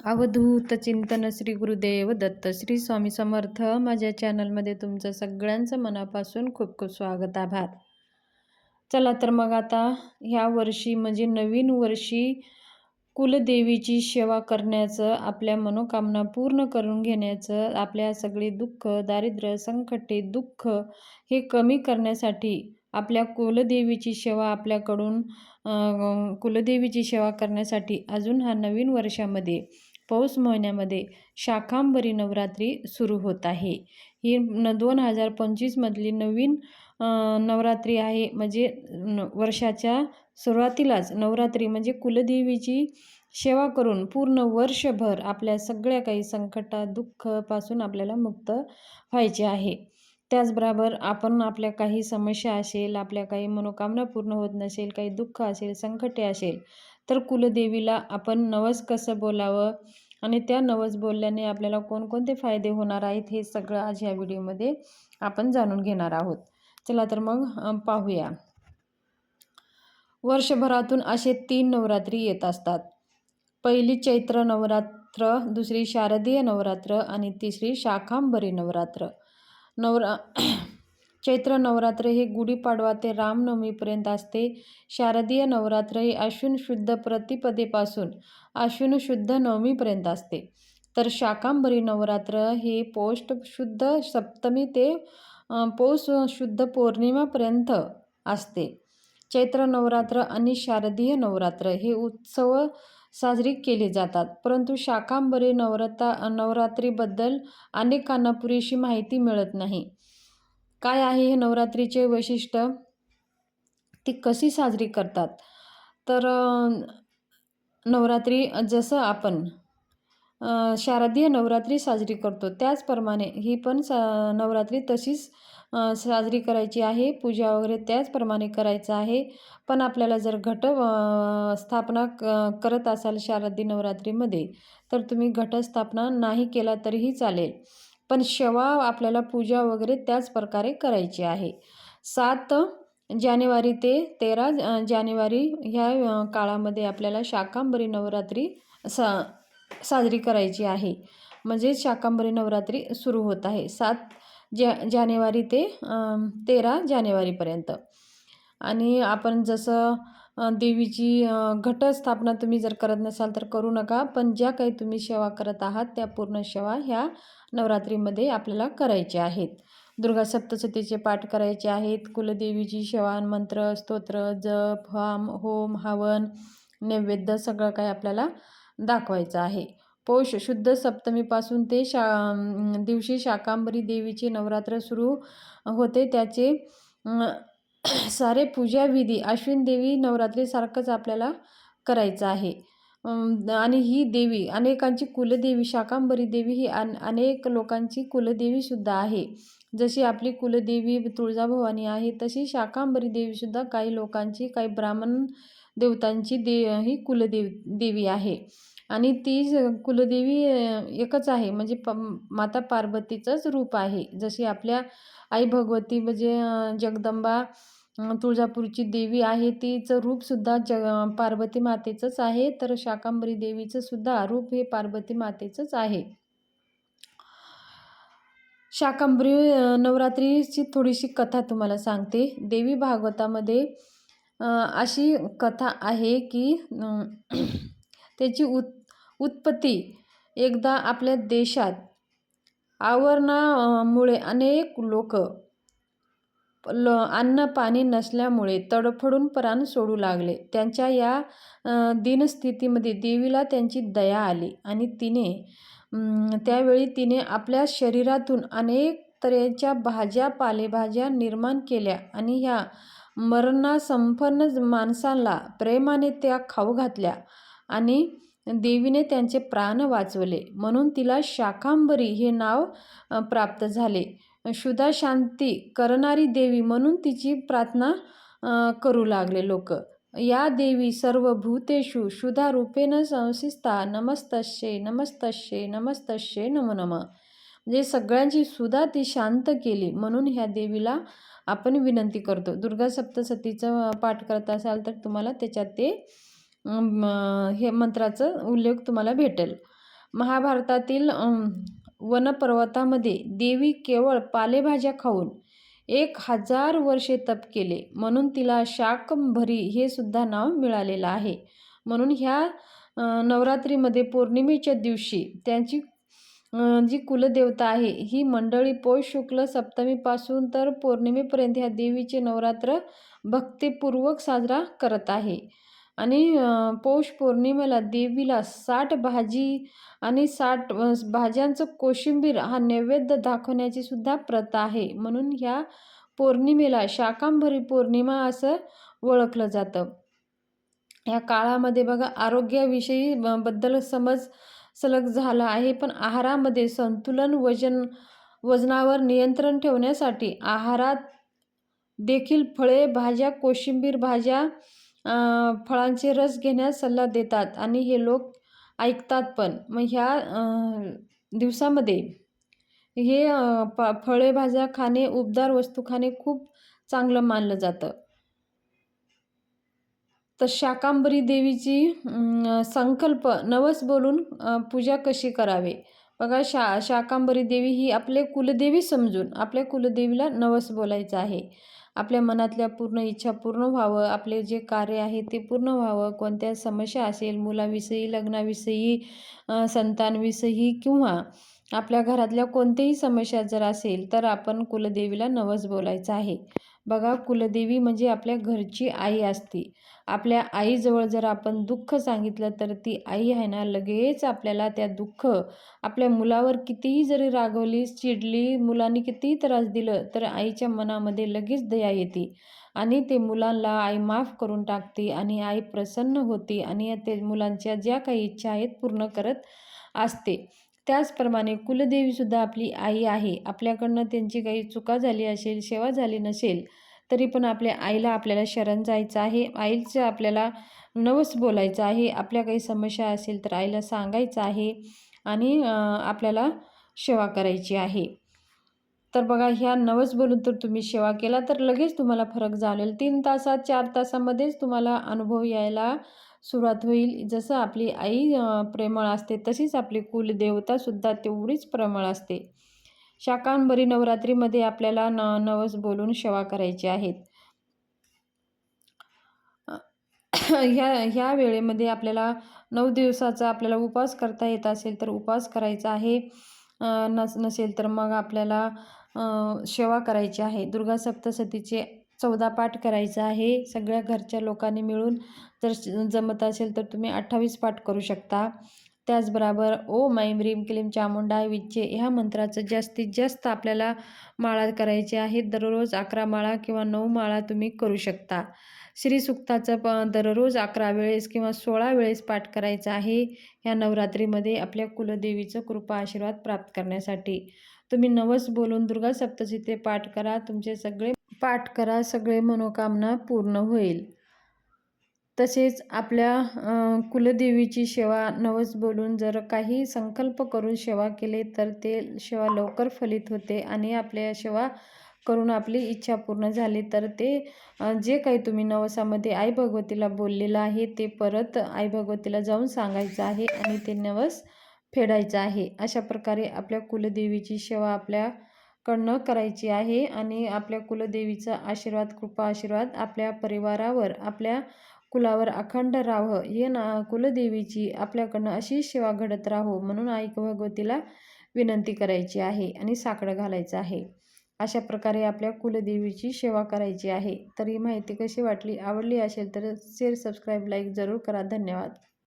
अवधूत चिंतन श्री गुरुदेव दत्त श्री स्वामी समर्थ. माझ्या चॅनलमध्ये तुमचं सगळ्यांचं मनापासून खूप खूप स्वागत आभार. चला तर मग आता ह्या वर्षी म्हणजे नवीन वर्षी कुलदेवीची सेवा करण्याचं आपल्या मनोकामना पूर्ण करून घेण्याचं आपल्या सगळे दुःख दारिद्र्य संकटे दुःख हे कमी करण्यासाठी आपल्या कुलदेवीची सेवा आपल्याकडून कुलदेवीची सेवा करण्यासाठी अजून हा नवीन वर्षामध्ये पौष महिन्यामध्ये शाखांबरी नवरात्री सुरू होत आहे. ही न दोन हजार पंचवीसमधली नवीन नवरात्री आहे. म्हणजे वर्षाच्या सुरुवातीलाच नवरात्री म्हणजे कुलदेवीची सेवा करून पूर्ण वर्षभर आपल्या सगळ्या काही संकटा दुःखपासून आपल्याला मुक्त व्हायचे आहे. त्याचबरोबर आपण आपल्या काही समस्या असेल आपल्या काही मनोकामना पूर्ण होत नसेल काही दुःख असेल संकटे असेल तर कुलदेवीला आपण नवस कसं बोलावं आणि त्या नवस बोलल्याने आपल्याला कोणकोणते फायदे होणार आहेत हे सगळं आज ह्या व्हिडिओमध्ये आपण जाणून घेणार आहोत. चला तर मग पाहूया. वर्षभरातून असे तीन नवरात्री येत असतात. पहिली चैत्र नवरात्र दुसरी शारदीय नवरात्र आणि तिसरी शाखांबरी नवरात्र. नवरा चैत्र नवरात्र हे गुढीपाडवा ते रामनवमीपर्यंत असते. शारदीय नवरात्र हे अश्विन शुद्ध प्रतिपदेपासून अश्विन शुद्ध नवमीपर्यंत असते. तर शाकांबरी नवरात्र हे पौष्ट शुद्ध सप्तमी ते पौष शुद्ध पौर्णिमापर्यंत असते. चैत्र नवरात्र आणि शारदीय नवरात्र हे उत्सव साजरी केले जातात. परंतु शाकांबरी नवरता नवरात्रीबद्दल अनेकांना पुरेशी माहिती मिळत नाही. काय आहे हे नवरात्रीचे वैशिष्ट्य? ती कशी साजरी करतात? तर नवरात्री जसं आपण शारदीय नवरात्री साजरी करतो त्याचप्रमाणे ही पण सा नवरात्री तशीच साजरी करायची आहे पूजा वगैरे त्याचप्रमाणे करायचं आहे. पण आपल्याला जर घट स्थापना क करत असाल शारदी नवरात्रीमध्ये तर तुम्ही घटस्थापना नाही केला तरीही चालेल. पण शेवा आपल्याला पूजा वगैरे त्याच प्रकारे करायची आहे. सात जानेवारी ते तेरा जानेवारी ह्या काळामध्ये आपल्याला शाकांबरी नवरात्री सा साजरी करायची आहे. म्हणजे शाकांबरी नवरात्री सुरू होत आहे. सात जा जानेवारी ते तेरा जानेवारीपर्यंत. आणि आपण जसं देवीची घटस्थापना तुम्ही जर करत नसाल तर करू नका पण ज्या काही तुम्ही सेवा करत आहात त्या पूर्ण सेवा ह्या नवरात्रीमध्ये आपल्याला करायच्या आहेत. दुर्गा सप्तशतीचे पाठ करायचे आहेत कुलदेवीची शेवान मंत्र स्तोत्र जप हाम होम हवन नैवेद्य सगळं काही आपल्याला दाखवायचं आहे. पौष शुद्ध सप्तमीपासून ते शा दिवशी शाकांबरी देवीचे नवरात्र सुरू होते. त्याचे सारे पूजाविधी अश्विन देवी नवरात्रीसारखंच आपल्याला करायचं आहे. आणि ही देवी अनेकांची कुलदेवी शाकांबरी देवी ही अन अनेक लोकांची कुलदेवीसुद्धा आहे. जशी आपली कुलदेवी तुळजाभवानी आहे तशी शाकांबरी देवीसुद्धा काही लोकांची काही ब्राह्मण देवतांची दे ही कुलदेव देवी आहे. आणि ती कुलदेवी एकच आहे. म्हणजे प माता पार्वतीचंच रूप आहे. जशी आपल्या आई भगवती म्हणजे जगदंबा तुळजापूरची देवी आहे तिचं रूपसुद्धा ज पार्वती मातेचंच आहे. तर शाकांबरी देवीचं सुद्धा रूप हे पार्वती मातेचंच आहे. शाकांबरी नवरात्रीची थोडीशी कथा तुम्हाला सांगते. देवी भागवतामध्ये अशी कथा आहे की त्याची उत् उत्पत्ती एकदा आपल्या देशात आवरणामुळे अनेक लोक ल अन्न पाणी नसल्यामुळे तडफडून प्राण सोडू लागले. त्यांच्या या दिनस्थितीमध्ये देवीला त्यांची दया आली आणि तिने त्यावेळी तिने आपल्या शरीरातून अनेक तऱ्हेच्या भाज्या पालेभाज्या निर्माण केल्या आणि ह्या मरणासंपन्न माणसांना प्रेमाने त्या खाऊ घातल्या आणि देवीने त्यांचे प्राण वाचवले. म्हणून तिला शाकांबरी हे नाव प्राप्त झाले. शुदा शांती करणारी देवी म्हणून तिची प्रार्थना करू लागले लोक. या देवी सर्व भूतेषु शुधा रूपेण संसिस्ता. नमस्तश्ये नमस्तश्ये नमस्तश्ये नमो नम. म्हणजे सगळ्यांची सुद्धा ती शांत केली. म्हणून ह्या देवीला आपण विनंती करतो. दुर्गा सप्तसतीचं पाठ करत असाल तर तुम्हाला त्याच्यात ते हे मंत्राचं उल्लेख तुम्हाला भेटेल. महाभारतातील वनपर्वतामध्ये देवी केवळ पालेभाज्या खाऊन एक हजार वर्षे तप केले. म्हणून तिला शाकंभरी हे सुद्धा नाव मिळालेलं आहे. म्हणून ह्या नवरात्रीमध्ये पौर्णिमेच्या दिवशी त्यांची जी कुलदेवता आहे ही मंडळी पौष शुक्ल सप्तमीपासून तर पौर्णिमेपर्यंत ह्या देवीचे नवरात्र भक्तिपूर्वक साजरा करत आहे. आणि पौष पौर्णिमेला देवीला साठ भाजी आणि साठ भाज्यांचं कोशिंबीर हा नैवेद्य दाखवण्याची सुद्धा प्रथा आहे. म्हणून ह्या पौर्णिमेला शाकांभरी पौर्णिमा असं ओळखलं जातं. ह्या काळामध्ये बघा आरोग्याविषयी ब- बद्दल समज सलग झाला आहे पण आहारामध्ये संतुलन वजन वजनावर नियंत्रण ठेवण्यासाठी आहारात देखील फळे भाज्या कोशिंबीर भाज्या फळांचे रस घेण्यास सल्ला देतात आणि हे लोक ऐकतात पण. मग ह्या दिवसामध्ये हे प फळे भाज्या खाणे उबदार वस्तू खाणे खूप चांगलं मानलं जातं. तर शाकांबरी देवीची संकल्प नवस बोलून पूजा कशी करावे? बघा शा शाकांबरी देवी ही आपले कुलदेवी समजून आपल्या कुलदेवीला नवस बोलायचं आहे. आपल्या मनातल्या पूर्ण इच्छा पूर्ण व्हावं आपले जे कार्य आहे ते पूर्ण व्हावं. कोणत्या समस्या असेल मुलाविषयी लग्नाविषयी संतांविषयी संतानविषयी किंवा आपल्या घरातल्या कोणत्याही समस्या जर असेल तर आपण कुलदेवीला नवस बोलायचं आहे. बघा कुलदेवी म्हणजे आपल्या घरची आई असते. आपल्या आईजवळ जर आपण दुःख सांगितलं तर ती आई आहे ना लगेच आपल्याला त्या दुःख आपल्या मुलावर कितीही जरी रागवली चिडली मुलांनी कितीही त्रास दिलं तर आईच्या मनामध्ये लगेच दया येते. आणि ते मुलांना आई माफ करून टाकते आणि आई प्रसन्न होते आणि ते मुलांच्या ज्या काही इच्छा आहेत पूर्ण करत असते. त्याचप्रमाणे कुलदेवीसुद्धा आपली आई आहे. आपल्याकडनं त्यांची काही चुका झाली असेल सेवा झाली नसेल तरी पण आपल्या आईला आपल्याला शरण जायचं आहे. आईचं आपल्याला नवस बोलायचं आहे. आपल्या काही समस्या असेल तर आईला सांगायचं आहे आणि आपल्याला सेवा करायची आहे. तर बघा ह्या नवस बोलून तर तुम्ही सेवा केला तर लगेच तुम्हाला फरक जाणवेल. तीन तासात चार तासामध्येच तुम्हाला अनुभव यायला सुरुवात होईल. जसं आपली आई प्रेमळ असते तशीच आपली कुलदेवतासुद्धा तेवढीच प्रेमळ असते. शाकांबरी नवरात्रीमध्ये आपल्याला न नवस बोलून सेवा करायची आहेत ह्या ह्या वेळेमध्ये आपल्याला नऊ दिवसाचा आपल्याला उपवास करता येत असेल तर उपवास करायचा आहे. नस नसेल तर मग आपल्याला सेवा करायची आहे. दुर्गा सप्तशतीचे चौदा पाठ करायचा आहे. सगळ्या घरच्या लोकांनी मिळून जर जमत असेल तर तुम्ही अठ्ठावीस पाठ करू शकता. त्याचबरोबर ओम ऐं रीम क्लीम चामुंडा विच्चे ह्या मंत्राचं जास्तीत जास्त आपल्याला माळा करायचे आहेत. दररोज अकरा माळा किंवा नऊ माळा तुम्ही करू शकता. श्रीसुक्ताचं प दररोज अकरा वेळेस किंवा सोळा वेळेस पाठ करायचा आहे. ह्या नवरात्रीमध्ये आपल्या कुलदेवीचं कृपा आशीर्वाद प्राप्त करण्यासाठी. तुम्ही नवस बोलून दुर्गा सप्तशीचे पाठ करा. तुमचे सगळे पाठ करा सगळे मनोकामना पूर्ण होईल. तसेच आपल्या कुलदेवीची सेवा नवस बोलून जर काही संकल्प करून सेवा केले तर ते सेवा लवकर फलित होते आणि आपल्या सेवा करून आपली इच्छा पूर्ण झाली तर ते जे काही तुम्ही नवसामध्ये आई भगवतीला बोललेलं आहे ते परत आई भगवतीला जाऊन सांगायचं आहे आणि ते नवस फेडायचं आहे. अशा प्रकारे आपल्या कुलदेवीची सेवा आपल्या कडनं करायची आहे आणि आपल्या कुलदेवीचा आशीर्वाद कृपा आशीर्वाद आपल्या परिवारावर आपल्या कुलावर अखंड राहावं हे ना कुलदेवीची आपल्याकडनं अशी सेवा घडत राहो म्हणून ऐक भगवतीला विनंती करायची आहे आणि साकडं घालायचं आहे. अशा प्रकारे आपल्या कुलदेवीची सेवा करायची आहे. तर ही माहिती कशी वाटली आवडली असेल तर शेअर सबस्क्राईब लाईक जरूर करा. धन्यवाद.